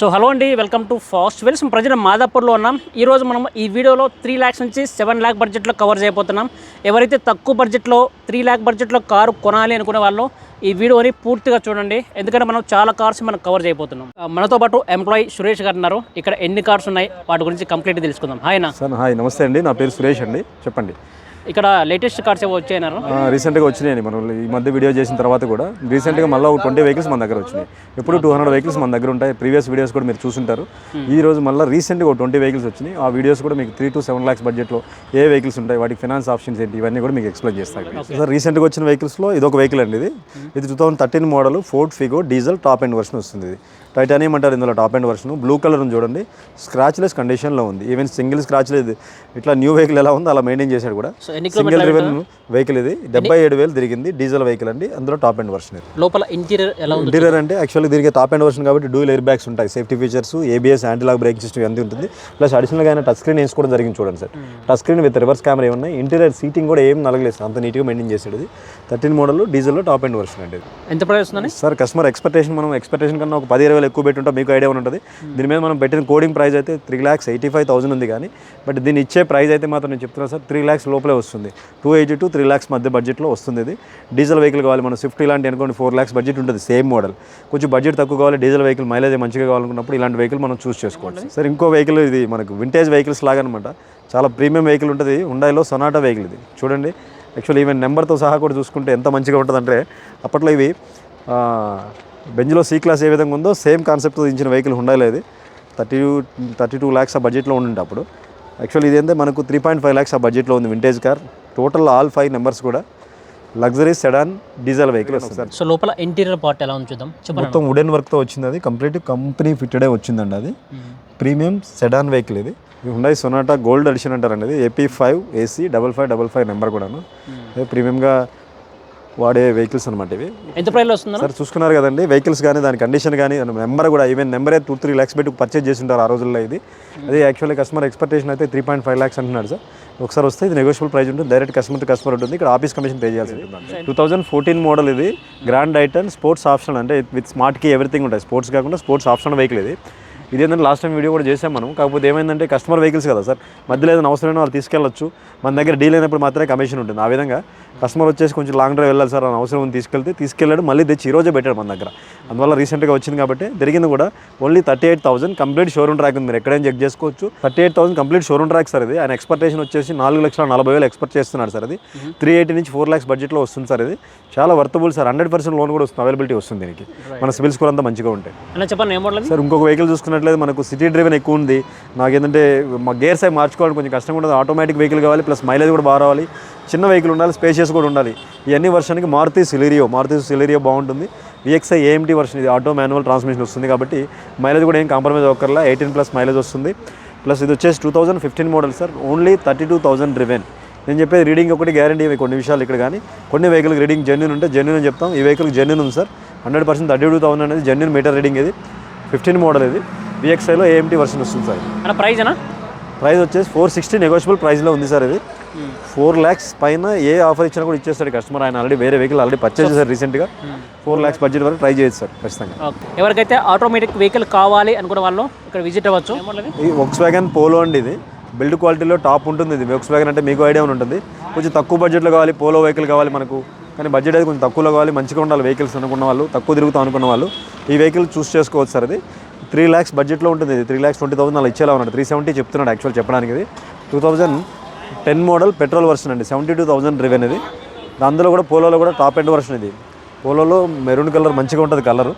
So hello అండి. Welcome to fast wheels ప్రజలు మాదాపూర్లో ఉన్నాం. ఈరోజు మనం ఈ వీడియోలో త్రీ ల్యాక్స్ నుంచి సెవెన్ ల్యాక్ బడ్జెట్లో కవర్ చేయబోతున్నాం. ఎవరైతే తక్కువ బడ్జెట్లో త్రీ ల్యాక్ బడ్జెట్లో కారు కొనాలి అనుకునే వాళ్ళు ఈ వీడియోని పూర్తిగా చూడండి. ఎందుకంటే మనం చాలా కార్స్ మనం కవర్ చేయబోతున్నాం. మనతో పాటు ఎంప్లాయీ సురేష్ గారు ఉన్నారు. ఇక్కడ ఎన్ని కార్స్ ఉన్నాయి? వాటి గురించి కంప్లీట్గా తెలుసుకుందాం. హాయ్ నా సార్ హాయ్ నమస్తే అండి. నా పేరు సురేష్ అండి. చెప్పండి. ఇక్కడ లేటెస్ట్ కార్స్ వచ్చాయన్నారు? రీసెంట్గా వచ్చినాయండి. మనం ఈ మధ్య వీడియో చేసిన తర్వాత కూడా రీసెంట్గా మళ్ళీ ఒక ట్వంటీ వెహికల్స్ మన దగ్గర వచ్చినాయి. ఎప్పుడు టూ హండ్రెడ్ వెహికల్స్ మన దగ్గర ఉంటాయి. ప్రీవియస్ వీడియోస్ కూడా మీరు చూసుంటారు. ఈ రోజు మళ్ళీ రీసెంట్గా ఒక ట్వంటీ వెహికల్స్ వచ్చినాయి. ఆ వీడియోస్ కూడా మీకు త్రీ టు సెవెన్ ల్యాక్స్ బడ్జెట్లో ఏ వెహికల్స్ ఉంటాయి వాటికి ఫినాన్స్ ఆప్షన్స్ ఏంటి ఇవన్నీ కూడా మీకు ఎక్స్ప్లెయిన్ చేస్తాను సార్ రీసెంట్గా వచ్చిన వెహికల్స్లో ఇది ఒక వెహికల్ అండి ఇది. ఇది two thousand thirteen model Ford Figo diesel top end version వస్తుంది ఇది. టైటానియం అంటారు ఇందులో top end version blue colour ఉంది చూడండి. స్క్రాచ్లెస్ కండిషన్లో ఉంది. ఈవెన్ సింగిల్ స్క్రాచ్ లేదు. ఇట్లా న్యూ వెహికల్ ఎలా ఉందో అలా మెయింటైన్ చేశాడు కూడా. సింగిల్ రివెన్ వెహికల్ ఇది. డెబ్బై ఏడు వేలు తిరిగింది. డీజిల్ వెహికల్ అండి. అందులో టాప్ ఎండ్ వర్షన్ ఇది. లోపల ఇంటీరియర్ ఎలా ఇంటీరియర్ అంటే యాక్చువల్లీ దీనికి టాప్ ఎండ్ వర్షన్ కాబట్టి డూల్ ఎయిర్ బ్యాగ్స్ ఉంటాయి. Safety features ABS antilock brake system ఇవన్నీ ఉంటుంది. ప్లస్ అడిషనల్గా ఆయన టచ్ స్క్రీన్ వేసుకోవడం జరిగింది చూడండి sir. Touch screen with reverse camera ఉన్నాయి ఇంటీరియర్ సీటింగ్ కూడా ఏం నలగలేదు అంత నీట్గా మెయింటైన్ చేసాడు ఇది థర్టీన్ మోడల్ డీజిల్లో టాప్ ఎండ్ వర్షన్ అండి ఎంత ప్రైస్ సార్ కస్టమర్ ఎక్స్పెక్టేషన్ మనం ఎక్స్పెక్టేషన్ కన్నా ఒక పది ఇరవై వేలు ఎక్కువ పెట్టుంటాం మీకు ఐడియా ఉంటుంది? దీని మీద మనం పెట్టిన కోడింగ్ ప్రైస్ అయితే three lakhs eighty five thousand ఉంది కానీ బట్ దీన్ని ఇచ్చే ప్రైస్ అయితే మాత్రం నేను చెప్తున్నా సార్ త్రీ ల్యాక్స్ లోపలే వస్తుంది. Two eighty to three lakhs మధ్య బడ్జెట్లో వస్తుంది ఇది. డీజిల్ వెహికల్ కావాలి మనం స్విఫ్ట్ ఇలాంటి అనుకోండి ఫోర్ ల్యాక్స్ బడ్జెట్ ఉంటుంది. సేమ్ మోడల్ కొంచెం బడ్జెట్ తక్కువ కావాలి డీజిల్ వెహికల్ మైలేజ్ మంచిగా కావాలనుకున్నప్పుడు ఇలాంటి వెహికల్ మనం చూస్ చేసుకోవాలి సార్ ఇంకో వెహికల్ ఇది మనకు వింటేజ్ వెహికల్స్ లాగా అనమాట చాలా ప్రీమియం వెహికల్ ఉంటుంది. ఉండాయిలో సొనాటా వెహికల్ ఇది. చూడండి. యాక్చువల్లీ ఈవెన్ నెంబర్తో సహా కూడా చూసుకుంటే ఎంత మంచిగా ఉంటుందంటే అప్పట్లో ఇవి బెంజ్లో సీ క్లాస్ ఏ విధంగా ఉందో సేమ్ కాన్సెప్ట్తో దించిన వెహికల్ ఉండాలి thirty two thirty two lakhs ఆ బడ్జెట్లో ఉండింది అప్పుడు. యాక్చువల్లీ ఇదేంటే మనకు త్రీ పాయింట్ ఫైవ్ ల్యాక్స్ ఆ బడ్జెట్లో ఉంది vintage car total all five numbers కూడా లగ్జరీ సెడాన్ డీజిల్ వెహికల్ వస్తుంది. సో లోపల ఇంటీరియర్ పార్ట్ ఎలా ఉంది చూద్దాం? చెప్పండి మొత్తం వుడెన్ వర్క్తో వచ్చింది అది. కంప్లీట్ కంపెనీ ఫిట్టెడే వచ్చిందండి అది. ప్రీమియం సెడాన్ వెహికల్ ఇది. హుండై సొనాటా గోల్డ్ ఎడిషన్ అంటారండి ఇది. AP five AC double five double five number కూడాను. ప్రీమియంగా వాడే వెహికల్స్ అనమాట ఇవి. ఎంత ప్రైస్లో వస్తుందా సార్ చూసుకున్నారు కదండి వెహికల్స్ కానీ దాని కండిషన్ కానీ నెంబర్ కూడా ఈవెన్ నెంబరే టూ త్రీ ల్యాక్స్ పెట్టి పర్చేజ్ చేసి ఉంటారు ఆ రోజుల్లో ఇది. అదే యాక్చువల్లీ కస్టమర్ ఎక్స్పెక్టేషన్ అయితే త్రీ పాయింట్ ఫైవ్ ల్యాక్స్ అంటున్నాడు సార్. ఒకసారి వస్తే ఇది నెగోషియబుల్ ప్రైస్ ఉంటుంది డైరెక్ట్ కస్టమర్ టు కస్టమర్ ఉంటుంది ఇక్కడ ఆఫీస్ కమిషన్ పే చేయాల్సి ఉంటుంది టూ థౌసండ్ ఫోర్టీన్ మోడల్ ఇది grand i ten sports option అంటే విత్ స్మార్ట్ కీ ఎవ్రీథింగ్ ఉంటాయి. స్పోర్ట్స్ కాకుండా స్పోర్ట్స్ ఆప్షన్ వెహికల్ ఇది. ఇది ఏంటంటే లాస్ట్ టైం వీడియో కూడా చేసాం మనం. కాకపోతే ఏమైందంటే కస్టమర్ వెహికల్స్ కదా సార్ మధ్యలో ఏదైనా అవసరమైన వాళ్ళు తీసుకెళ్ళొచ్చు. మన దగ్గర డీల్ అయినప్పుడు మాత్రమే కమిషన్ ఉంటుంది. ఆ విధంగా కస్టమర్ వచ్చేసి కొంచెం లాంగ్ డ్రైవ్ వెళ్ళాలి సార్ అని అవసరం ఉంది తీసుకెళ్తే తీసుకెళ్ళాడు మళ్ళీ తెచ్చి ఈ రోజే పెట్టాడు మన దగ్గర. అందువల్ల రీసెంట్గా వచ్చింది కాబట్టి జరిగింది కూడా only thirty eight thousand complete showroom track ఉంది. మీరు ఎక్కడైనా చెక్ చేసుకోవచ్చు. Thirty eight thousand complete showroom track sir ఇది. ఆయన ఎక్స్పెక్టేషన్ వచ్చేసి నాలుగు లక్షల నలభై వేలు ఎక్స్పెక్ట్ చేస్తున్నాడు సార్ అది త్రీ ఎయిటీ నుంచి ఫోర్ ల్యాక్స్ బడ్జెట్లో వస్తుంది సార్ ఇది. చాలా worthable sir. Hundred percent loan కూడా వస్తుంది. అవైలబిలిటీ వస్తుంది దీనికి. మన సివిల్ స్కోర్ అంతా మంచిగా ఉంటాయి చెప్పండి సార్ ఇంకొక వెహికల్ చూసుకున్నట్లయితే మనకు సిటీ డ్రైవెన్ ఎక్కువ ఉంది. నాకేంటంటే మా గేర్స్ అవి మార్చుకోవడానికి కొంచెం కష్టంగా ఉంటుంది ఆటోమేటిక్ వెహికల్ కావాలి ప్లస్ మైలేజ్ కూడా బాగా రావాలి. చిన్న వెహికల్ ఉండాలి స్పేషియస్ కూడా ఉండాలి. ఇవన్నీ వర్షానికి మారుతి సిలిరియో మారుతి సిలిరియో బాగుంటుంది. విఎక్స్ఐ ఏఎంటీ వర్షన్ ఇది ఆటో మాన్యువల్ ట్రాన్స్మిషన్ వస్తుంది కాబట్టి మైలేజ్ కూడా ఏం కాంప్రమైజ్ అవ్వకర్లా ఎయిటీన్ ప్లస్ మైలేజ్ వస్తుంది. ప్లస్ ఇది వచ్చేసి two thousand fifteen model sir. Only thirty two thousand driven నేను చెప్పేది రీడింగ్ ఒకటి గ్యారంటీ ఇవి కొన్ని విషయాలు ఇక్కడ కానీ. కొన్ని వెహికల్కి రీడింగ్ జెన్యున్ ఉంటే జెన్యున్ అని చెప్తాం. ఈ వెహికల్ జెన్యున్ ఉంది sir. Hundred percent thirty two thousand అనేది జెన్యున్ మీటర్ రీడింగ్ ఇది. ఫిఫ్టీన్ మోడల్ ఇది. విఎక్స్ఐలో ఏఎంటీ వర్షన్ వస్తుంది సార్ అన్న ప్రైస్ అన్న ప్రైస్ వచ్చేసి ఫోర్ సిక్స్టీ నెగోషియబుల్ ప్రైస్లో ఉంది సార్ ఇది. ఫోర్ ల్యాక్స్ పైన ఏ ఆఫర్ ఇచ్చినా కూడా ఇచ్చేస్తాడు కస్టమర్ ఆయన ఆల్రెడీ వేరే వెహికల్ ఆల్రెడీ పర్చేజ్ చేశారు రీసెంట్గా ఫోర్ ల్యాక్స్ బడ్జెట్ వరకు ట్రై చేయొచ్చు సార్ ఖచ్చితంగా. ఓకే ఎవరికైతే ఆటోమేటిక్ వెహికల్ కావాలి అనుకున్న వాళ్ళు ఇక్కడ విజిట్ అవ్వచ్చు. ఈ వక్స్ వ్యాగన్ పోలో అండి ఇది. బిల్డ్ క్వాలిటీలో టాప్ ఉంటుంది ఇది. వక్స్ వ్యాగన్ అంటే మీకు ఐడియా ఉంటుంది కొంచెం తక్కువ బడ్జెట్లో కావాలి పోలో వెహికల్ కావాలి మనకు. కానీ బడ్జెట్ అయితే కొంచెం తక్కువలో కావాలి మంచిగా ఉండాలి వెహికల్స్ అనుకున్న వాళ్ళు తక్కువ తిరుగుతాం అనుకున్న వాళ్ళు. ఈ వెహికల్ చూస్ చేసుకోవచ్చు సార్ ఇది. త్రీ ల్యాక్స్ బడ్జెట్లో ఉంటుంది ఇది. త్రీ ల్యాక్స్ ట్వంటీ థౌసండ్ అలా ఇచ్చేలా ఉన్నాడు. త్రీ సెవెంటీ చెప్తున్నాడు యాక్చువల్ చెప్పడానికి ఇది. Two thousand ten model petrol version అండి. సెవెంటీ టూ థౌసండ్ రివెన్ ఇది. అందులో కూడా పోలోలో కూడా టాప్ ఎండ్ వర్షన్ ఇది. పోలోలో మెరూన్ కలర్ మంచిగా ఉంటుంది కలర్.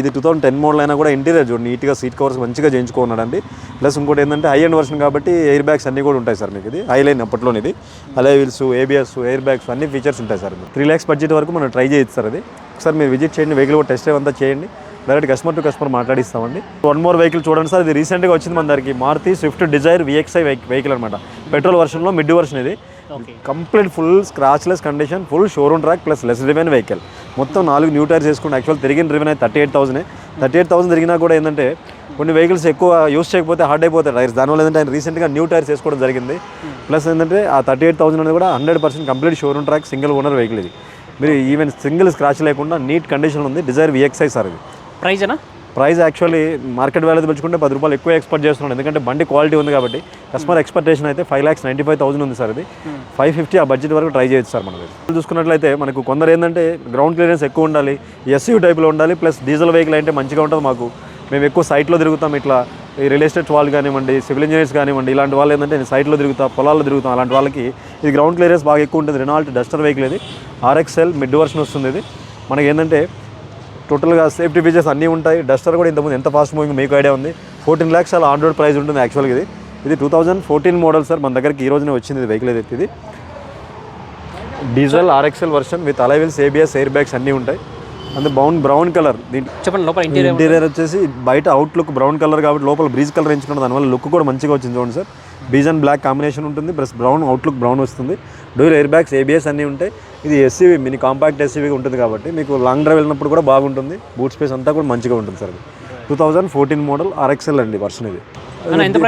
ఇది టూ థౌసండ్ టెన్ మోడల్ అయినా కూడా ఇంటీరియర్ చూడండి నీట్గా సీట్ కవర్స్ మంచిగా చేయించుకున్నాడండి ప్లస్ ఇంకోటి ఏంటంటే హై ఎండ్ వర్షన్ కాబట్టి ఎయిర్ బ్యాగ్స్ అన్నీ కూడా ఉంటాయి సార్ మీకు ఇది. హై లైన్ అప్పట్లోనే ఇది. Alloy wheels ABS air bags అన్ని ఫీచర్స్ ఉంటాయి సార్ త్రీ ల్యాక్స్ బడ్జెట్ వరకు మనం ట్రై చేయొచ్చు సార్ అది ఒకసారి మీరు విజిట్ చేయండి వెహికల్ కూడా టెస్ట్ డ్రైవ్ అంతా చేయండి. డైరెక్ట్ కస్టమర్ టు కస్టమర్ మాట్లాడిస్తామండి. వన్ మోర్ వెహికల్ చూడండి సార్ ఇది రీసెంట్గా వచ్చింది మన దగ్గరికి. Maruti Swift Dzire VXI vehicle అనమాట పెట్రోల్ వర్షన్లో మిడ్ వర్షన్ ఇది. Complete full scratchless condition full showroom track plus less driven vehicle మొత్తం నాలుగు న్యూ టైర్స్ వేసుకుంటే యాక్చువల్ తిరిగిన రివెన్ అయితే thirty eight thousand thirty eight thousand తిరిగినా కూడా ఏంటంటే కొన్ని వెహికల్స్ ఎక్కువ యూస్ చేయకపోతే హార్డ్ అయిపోతాయి టైర్స్ దానివల్ల ఏంటంటే ఆయన రీసెంట్గా న్యూ టైర్స్ వేసుకోవడం జరిగింది. ప్లస్ ఏంటంటే ఆ థర్టీ ఎయిట్ థౌసండ్ అనేది కూడా hundred percent complete showroom track single owner vehicle ఇది. మీరు ఈవెన్ సింగిల్ స్క్రాచ్ లేకుండా నీట్ కండిషన్ ఉంది. డిజైర్ విఎక్స్ఐ సార్ ఇది. ప్రైస్ అన్న ప్రైస్ యాక్చువల్లీ మార్కెట్ వాల్యూ తెచ్చుకుంటే పది రూపాయలు ఎక్కువ ఎక్స్పెక్ట్ చేస్తున్నాడు. ఎందుకంటే బండి క్వాలిటీ ఉంది కాబట్టి కస్టమర్ ఎక్స్పెక్టేషన్ అయితే five lakhs ninety five thousand ఉంది సార్ ఇది. ఫైవ్ ఫిఫ్టీ ఆ బడ్జెట్ వరకు ట్రై చేయొచ్చు సార్ మనది చూసుకున్నట్లయితే మనకు కొందరు ఏంటంటే గ్రౌండ్ క్లియరెన్స్ ఎక్కువ ఉండాలి ఎస్యూ టైప్లో ఉండాలి ప్లస్ డీజిల్ వెహికల్ అంటే మంచిగా ఉంటుంది మాకు. మేము ఎక్కువ సైట్లో తిరుగుతాం ఇట్లా ఈ రియల్ ఎస్టేట్ వాళ్ళు కానివ్వండి సివిల్ ఇంజనీర్స్ కానివ్వండి ఇలాంటి వాళ్ళు ఏంటంటే నేను సైట్లో తిరుగుతా పొలాల్లో తిరుగుతాం అలాంటి వాళ్ళకి ఇది గ్రౌండ్ క్లియరెన్స్ బాగా ఎక్కువ ఉంటుంది. రెనాల్ట్ డస్టర్ వెహికల్ ఇది. ఆర్ఎక్స్ఎల్ మిడ్ వర్షన్ వస్తుంది ఇది. మనకి ఏంటంటే టోటల్గా సేఫ్టీ ఫీచర్స్ అన్నీ ఉంటాయి. డస్టర్ కూడా ఇంతకుముందు ఎంత ఫాస్ట్ మూవింగ్ మీకు ఐడియా ఉంది? ఫోర్టీన్ ల్యాక్స్ అలా ఆన్ రోడ్ ప్రైస్ ఉంటుంది యాక్చువల్గా ఇది. ఇది two thousand fourteen model sir మన దగ్గరికి ఈ రోజునే వచ్చింది వెహికల్ ఏదైతే ఇది. Diesel RXL version with alloy wheels ABS air bags అన్నీ ఉంటాయి. అంతే బ్రౌన్ బ్రౌన్ కలర్ చెప్పండి లోపల ఇంటీరియర్ ఇంటీరియర్ వచ్చేసి బయట అవుట్ లుక్ బ్రౌన్ కలర్ కాబట్టి లోపల బ్రీజ్ కలర్ ఎంచుకున్న దానివల్ల లుక్ కూడా మంచిగా వచ్చింది చూడండి sir beige and black combination ఉంటుంది. ప్లస్ బ్రౌన్ అవుట్లుక్ బ్రౌన్ వస్తుంది. డోర్ ఎయిర్ బ్యాగ్స్ ఏబిఎస్ అన్నీ ఉంటాయి. ఇది ఎస్సీవీ మినీ కాంపాక్ట్ ఎస్సీవీ ఉంటుంది కాబట్టి మీకు లాంగ్ డ్రైవ్ వెళ్ళినప్పుడు కూడా బాగుంటుంది. బూట్ స్పేస్ అంతా కూడా మంచిగా ఉంటుంది sir two thousand fourteen model RXL అండి వర్షన్ ఇది.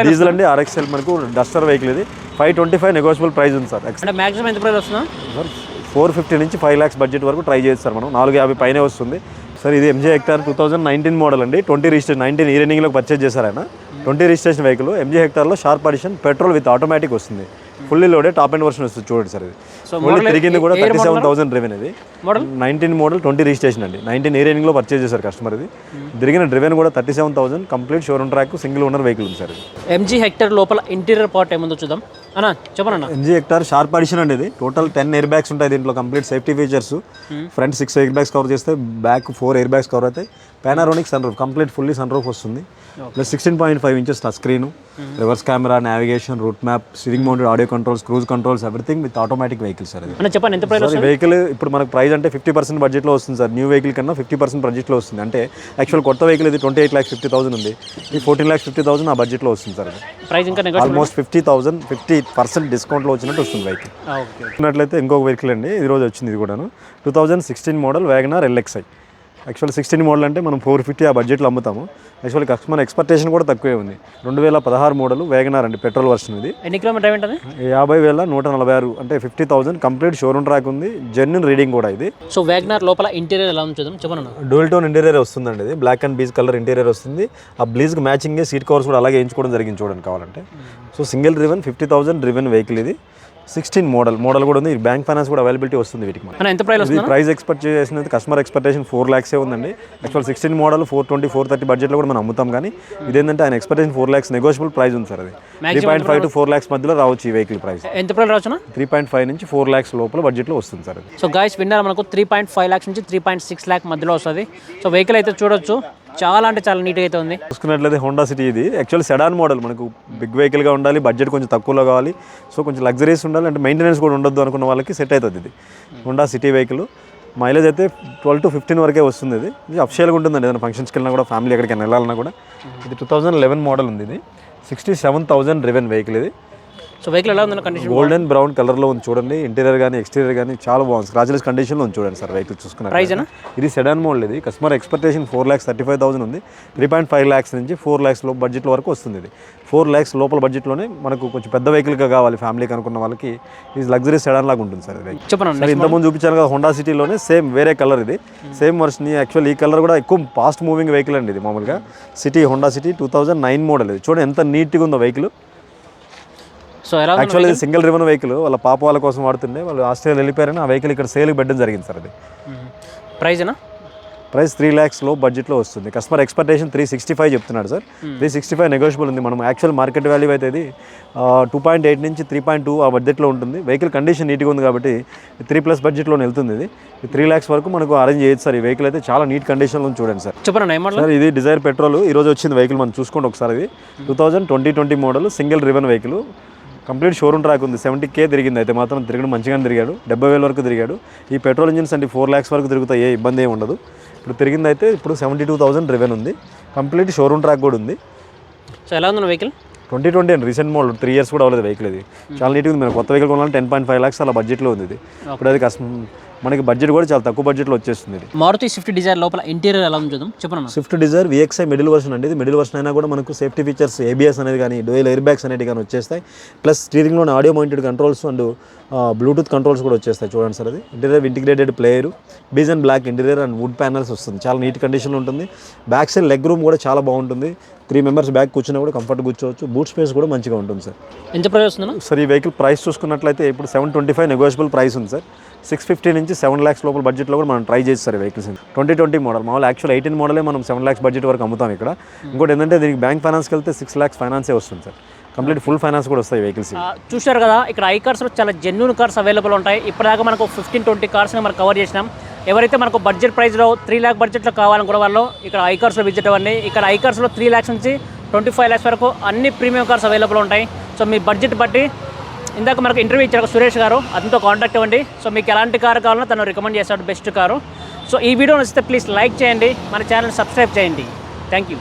డీజిల్ అండి ఆర్ఎక్స్ఎల్ మనకు డస్టర్ వెహికల్ ఇది. Five twenty five negotiable price ఉంది సార్. మాక్సిమం ఎంత ప్రైస్ వస్తుందా? సార్ ఫోర్ ఫిఫ్టీ నుంచి ఫైవ్ ల్యాక్స్ బడ్జెట్ వరకు ట్రై చేయొచ్చు సార్ మనం. నాలుగు యాభై పైనే వస్తుంది. సార్ ఇది MG Hector two thousand nineteen model అండి. ట్వంటీ రిజిస్ట్రేషన్ నైన్టీన్ ఈ రన్నింగ్లో పర్చేజ్ చేశారు ఆయన. Twenty registration vehicle MG హెక్టార్లో sharp edition petrol with automatic వస్తుంది. ఫుల్లీ లోడే టాప్ అండ్ వర్షన్ వస్తుంది చూడండి సార్ ఇది. Model తిరిగింది కూడా ఏ- ఏ థర్టీ సెవెన్ థౌసండ్ రెవెన్ ఇది. Model nineteen model twenty registration అండి. నైన్టీన్ ఈ రన్నింగ్లో పర్చేజ్ చేశారు కస్టమర్ ఇది. తిరిగిన డ్రివెన్ కూడా thirty seven thousand complete showroom track single owner vehicle ఉంది సార్ ఇది. ఎంజీ హెక్టర్ లోపల ఇంటీరియర్ పార్ట్ ఏముందో చూద్దాం. అన్న ఎంజీ హెక్టార్ షార్ప్ అడిషన్ అండి ఇది. టోటల్ టెన్ ఎయిర్ బ్యాగ్స్ ఉంటాయి దీంట్లో complete safety features front six air bags cover చేస్తే back four air bags cover అవుతాయి. Panoramic sun roof complete fully sun roof వస్తుంది plus sixteen point five inches touch screen reverse camera navigation route map steering mounted audio controls cruise controls everything with automatic vehicle sir చెప్పండి ఎంత price vehicle ఇప్పుడు మనకు price అంటే fifty percent బడ్జెట్లో వస్తుంది sir new vehicle కన్నా fifty percent బడ్జెట్లో వస్తుంది. అంటే యాక్చువల్ కొత్త వెహికల్ ఇది twenty eight lakhs fifty thousand ఉంది. ఈ ఫోర్టీన్ ల్యాక్స్ ఫిఫ్టీ థౌసండ్ ఆ బడ్జెట్లో వస్తుంది సార్ ప్రైస్ ఇంకా almost fifty thousand fifty percent డిస్కౌంట్లో వచ్చినట్టు వస్తుంది వెహికల్ ఓకే చూసినట్లయితే ఇంకొక వెహికల్ అండి ఈ రోజు వచ్చింది ఇది కూడాను. Two thousand sixteen model WagonR LXI actual sixteen model అంటే మనం ఫోర్ ఫిఫ్టీ ఆ బడ్జెట్లో అమ్ముతాము. యాక్చువల్ కస్టమర్ ఎక్స్పెక్టేషన్ కూడా తక్కువే ఉంది. రెండు వేల పదహారు మోడల్ వ్యాగనార్ అండి పెట్రోల్ వర్షన్ ఇది. ఎన్ని కిలోమీటర్ ఉంటుంది యాభై వేల నూట నలభై ఆరు అంటే fifty thousand complete showroom track ఉంది. జెన్యున్ రీడింగ్ కూడా ఇది. సో వ్యాగ్నార్ లోపల ఇంటీరియర్ ఎలా ఉంది చూద్దాం. చెప్పండి అన్న. డూల్ టోన్ ఇంటీరియర్ వస్తుందండి ఇది. Black and beige colour interior వస్తుంది. ఆ బ్లీజ్కి మ్యాచింగ్ సీట్ కవర్స్ కూడా అలాగే వేయించుకోవడం జరిగింది చూడండి కావాలంటే. So single driven fifty thousand driven vehicle ఇది. సిక్స్టీన్ మోడల్ మోడల్ కూడా ఉంది. బ్యాంక్ ఫైనాన్స్ కూడా అవైలబిలిటీ వస్తుంది వీటికి ఎంత ప్రైస్ ప్రైస్ ఎక్స్పెక్ట్ చేసినది కస్టమర్ ఎక్స్పెక్టేషన్ ఫోర్ ల్యాక్సే ఉందండి. Actual sixteen model four twenty four thirty బడ్జెట్లో కూడా మనం అమ్ముతాం కానీ ఇదేంటంటే ఆయన expectation four lakhs negotiable price ఉంది సార్ అది. Three point five to four lakhs మధ్యలో రావచ్చు ఈ వెహికల్ ప్రైస్ ఎంత ప్రైస్ రావచ్చునా త్రీ పాయింట్ ఫైవ్ నుంచి ఫోర్ ల్యాక్స్ లోపల బడ్జెట్లో వస్తుంది సార్ సో గాయస్ విన్నారు మనకు త్రీ పాయింట్ ఫైవ్ ల్యాక్స్ నుంచి త్రీ పాయింట్ సిక్స్ ల్యాక్ మధ్యలో వస్తుంది. సో వెహికల్ అయితే చూడొచ్చు. చాలా అంటే చాలా నీట్గా అయితే ఉంది. చూసుకున్నట్లయితే హోండా సిటీ ఇది. యాక్చువల్ సెడాన్ మోడల్ మనకు బిగ్ వెహికల్గా ఉండాలి బడ్జెట్ కొంచెం తక్కువలో కావాలి. సో కొంచెం లగ్జరీస్ ఉండాలి. అంటే మెయింటెనెన్స్ కూడా ఉండొద్దు అనుకున్న వాళ్ళకి సెట్ అవుతుంది ఇది. హోండా సిటీ వెహికల్ మైలేజ్ అయితే ట్వెల్వ్ టు ఫిఫ్టీన్ వరకే వస్తుంది ఇది. ఇది అఫిషియల్గా ఉంటుందండి. ఏదైనా ఫంక్షన్స్కి వెళ్ళినా కూడా ఫ్యామిలీ ఎక్కడికైనా వెళ్ళాలన్నా కూడా. ఇది టూ థౌజండ్ లెవెన్ మోడల్ ఉంది ఇది. Sixty seven thousand driven vehicle ఇది. సో వెహికల్ ఎలా ఉందన్న కండిషన్ గోల్డెన్ బ్రౌన్ కలర్లో ఉంది చూడండి. ఇంటీరియర్ కానీ ఎక్స్టీరియర్ కానీ చాలా బాగుంది. స్క్రాచ్లెస్ కండిషన్లో ఉంది చూడండి సార్ వెహికల్ చూసుకున్నారు ఇది సెడాన్ మోడల్ ఇది. Customer expectation four lakhs thirty five thousand ఉంది. త్రీ పాయింట్ ఫైవ్ ల్యాక్స్ నుంచి ఫోర్ ల్యాక్స్లో బడ్జెట్ వరకు వస్తుంది ఇది. ఫోర్ ల్యాక్స్ లోపల బడ్జెట్లోనే మనకు కొంచెం పెద్ద వెహికల్గా కావాలి ఫ్యామిలీకి అనుకున్న వాళ్ళకి ఇది లగ్జరీ సెడాన్ లాగా ఉంటుంది సార్ ఇది. చెప్పండి సరే ఇంతకుముందు చూపించాను కదా హోండా సిటీలోనే సేమ్ వేరే కలర్ ఇది. సేమ్ వర్షన్ యాక్చువల్ ఈ కలర్ కూడా ఎక్కువ ఫాస్ట్ మూవింగ్ వెహికల్ అండి ఇది మామూలుగా. City Honda City two thousand nine model ఇది. చూడండి ఎంత నీట్గా ఉందో వెహికల్ సో ఎలా యాక్చువల్ ఇది సింగిల్ రివన్ వెహికల్ వాళ్ళ పాప వాళ్ళ కోసం వాడుతుండే వాళ్ళు ఆస్ట్రేలియా వెళ్ళిపోయారని ఆ వెహికల్ ఇక్కడ సేల్కి పెట్టడం జరిగింది సార్ అది. ప్రైస్ ఏనా? ప్రైస్ త్రీ ల్యాక్స్లో బడ్జెట్లో వస్తుంది. Customer expectation three sixty five చెప్తున్నాడు sir. Three sixty five negotiable ఉంది. మనం యాక్చువల్ మార్కెట్ వాల్యూ అయితే ఇది టూ పాయింట్ ఎయిట్ నుంచి త్రీ పాయింట్ టూ ఆ బడ్జెట్లో ఉంటుంది. వెహికల్ కండిషన్ నీట్గా ఉంది కాబట్టి త్రీ ప్లస్ బడ్జెట్లో వెళ్తుంది ఇది. త్రీ ల్యాక్స్ వరకు మనకు అరేంజ్ చేయొచ్చు సార్. ఈ వెహికల్ అయితే చాలా నీట్ కండిషన్లో ఉంది చూడండి సార్. చెప్పండి సార్ ఇది డిజైర్ పెట్రోల్ ఈ రోజు వచ్చింది వెహికల్ మనం చూసుకోండి ఒకసారి ఇది. Two thousand twenty twenty model single రివెన్ vehicle complete showroom track ఉంది. సెవెంటీ కే తిరిగింది. అయితే మాత్రం తిరగడం మంచిగానే తిరిగాడు. డెబ్బై వేల వరకు తిరిగాడు. ఈ పెట్రోల్ ఇంజిన్స్ అంటే ఫోర్ ల్యాక్స్ వరకు తిరుగుతాయి. ఏ ఇబ్బంది ఏమి ఉండదు. ఇప్పుడు తిరిగింది అయితే ఇప్పుడు సెవెంటీ టూ థౌసండ్ రివెన్ ఉంది. కంప్లీట్ షోరూమ్ ట్రాక్ కూడా ఉంది. సో ఎలా ఉంది వెహికల్ ట్వంటీ ట్వంటీ అండి రీసెంట్ మోడల్ త్రీ ఇయర్స్ కూడా అవ్వలేదు వెహికల్ ఇది. చాలా నీట్గా ఉంది. మీరు కొత్త వెహికల్ కొనాలంటే టెన్ పాయింట్ ఫైవ్ ల్యాక్స్ అలా బడ్జెట్లో ఉంది ఇది. ఇప్పుడు అది కస్టమర్ మనకి బడ్జెట్ కూడా చాలా తక్కువ బడ్జెట్లో వచ్చేస్తుంది ఇది. మారుతి స్విఫ్ట్ డిజైర్ లోపల ఇంటీరియర్ ఎలా ఉంది చెప్పండి Swift Dzire VXI middle version అండి. ఇది మిడిల్ వర్షన్ అయినా కూడా మనకు సేఫ్టీ ఫీచర్స్ ఏబిఎస్ అనేది కానీ డోయల్ ఎయిర్ బ్యాగ్స్ అనేవి కానీ వచ్చేస్తాయి. Plus స్టీరింగ్లోని audio mounted controls and Bluetooth controls కూడా వచ్చేస్తాయి. చూడండి సార్ అది. Interior integrated player beige and black interior and wood panels వస్తుంది. చాలా నీట్ కండిషన్లో ఉంటుంది. బ్యాక్ సైడ్ లెగ్ రూమ్ కూడా చాలా బాగుంటుంది. త్రీ మెంబర్స్ బ్యాక్ కూర్చున్నా కూడా కంఫర్ట్ కూర్చోవచ్చు. బూట్ స్పేస్ కూడా మంచిగా ఉంటుంది సార్. ఎంత ప్రైస్ వస్తుందన్నా? సార్ ఈ వెహికల్ ప్రైస్ చూసుకున్నట్లయితే ఇప్పుడు seven twenty five negotiable price ఉంది సార్. సిక్స్ ఫిఫ్టీ నుంచి సెవెన్ ల్యాక్స్ లోపల బడ్జెట్లో కూడా మనం ట్రై చేస్తారు వెహికల్స్ ట్వంటీ ట్వంటీ మోడల్ మామూలు యాక్చువల్ ఎయిటీన్ మోడలే మనం సెవెన్ ల్యాక్స్ బడ్జెట్ వరకు అమ్ముతాం ఇక్కడ. ఇంకోటి ఏంటంటే దీనికి బ్యాంక్ ఫైనాన్స్కి వెళ్తే సిక్స్ ల్యాక్స్ ఫైనాన్సే వస్తుంది సార్. కంప్లీట్ ఫుల్ ఫైనాన్స్ కూడా వస్తాయి వెహికల్స్ చూశారు కదా ఇక్కడ ఐ కార్స్లో చాలా జెన్యున్ కార్స్ అవైలబుల్ ఉంటాయి. ఇప్పటిదాకా మనకు ఫిఫ్టీన్ ట్వంటీ కార్స్ని మనం కవర్ చేసినాం. ఎవరైతే మనకు బడ్జెట్ ప్రైస్లో త్రీ ల్యాక్ బడ్జెట్లో కావాలనుకున్న వాళ్ళు ఇక్కడ ఐ కార్స్లో విజిట్ అవ్వండి. ఇక్కడ ఐ కార్స్లో త్రీ ల్యాక్స్ నుంచి ట్వంటీ ఫైవ్ ల్యాక్స్ వరకు అన్ని ప్రీమియం కార్స్ అవైలబుల్ ఉంటాయి. సో మీ బడ్జెట్ బట్టి ఇందాక మనకు ఇంటర్వ్యూ ఇచ్చారు సురేష్ గారు అతనితో కాంటాక్ట్ అవ్వండి. సో మీకు ఎలాంటి కారు కావాలన్నా తను రికమెండ్ చేస్తాడు బెస్ట్ కారు. సో ఈ వీడియో నచ్చితే ప్లీజ్ లైక్ చేయండి మన ఛానల్ సబ్స్క్రైబ్ చేయండి. Thank you